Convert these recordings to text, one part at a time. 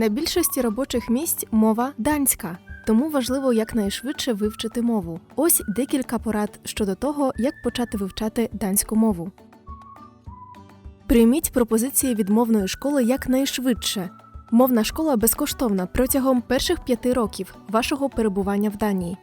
На більшості робочих місць мова данська, тому важливо якнайшвидше вивчити мову. Ось декілька порад щодо того, як почати вивчати данську мову. Прийміть пропозиції від мовної школи якнайшвидше. Мовна школа безкоштовна протягом перших п'яти років вашого перебування в Данії.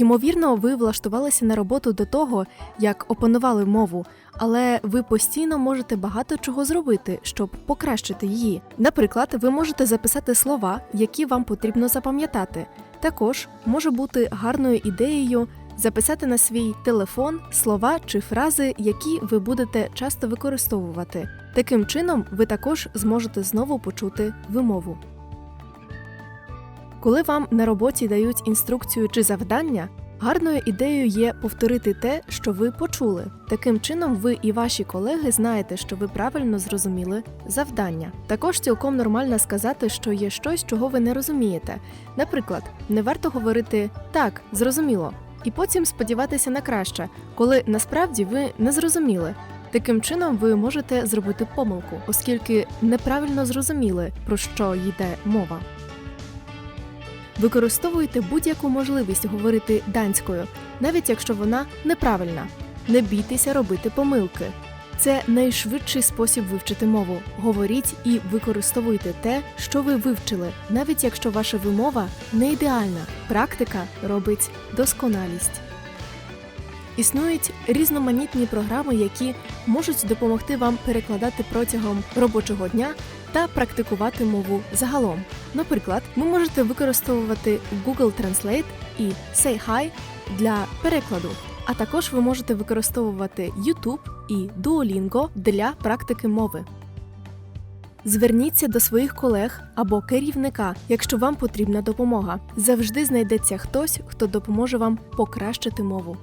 Ймовірно, ви влаштувалися на роботу до того, як опанували мову, але ви постійно можете багато чого зробити, щоб покращити її. Наприклад, ви можете записати слова, які вам потрібно запам'ятати. Також може бути гарною ідеєю записати на свій телефон слова чи фрази, які ви будете часто використовувати. Таким чином, ви також зможете знову почути вимову. Коли вам на роботі дають інструкцію чи завдання, гарною ідеєю є повторити те, що ви почули. Таким чином, ви і ваші колеги знаєте, що ви правильно зрозуміли завдання. Також цілком нормально сказати, що є щось, чого ви не розумієте. Наприклад, не варто говорити так, зрозуміло, і потім сподіватися на краще, коли насправді ви не зрозуміли. Таким чином, ви можете зробити помилку, оскільки неправильно зрозуміли, про що йде мова. Використовуйте будь-яку можливість говорити данською, навіть якщо вона неправильна. Не бійтеся робити помилки. Це найшвидший спосіб вивчити мову. Говоріть і використовуйте те, що ви вивчили, навіть якщо ваша вимова не ідеальна. Практика робить досконалість. Існують різноманітні програми, які можуть допомогти вам перекладати протягом робочого дня та практикувати мову загалом. Наприклад, ви можете використовувати Google Translate і Say Hi для перекладу. А також ви можете використовувати YouTube і Duolingo для практики мови. Зверніться до своїх колег або керівника, якщо вам потрібна допомога. Завжди знайдеться хтось, хто допоможе вам покращити мову.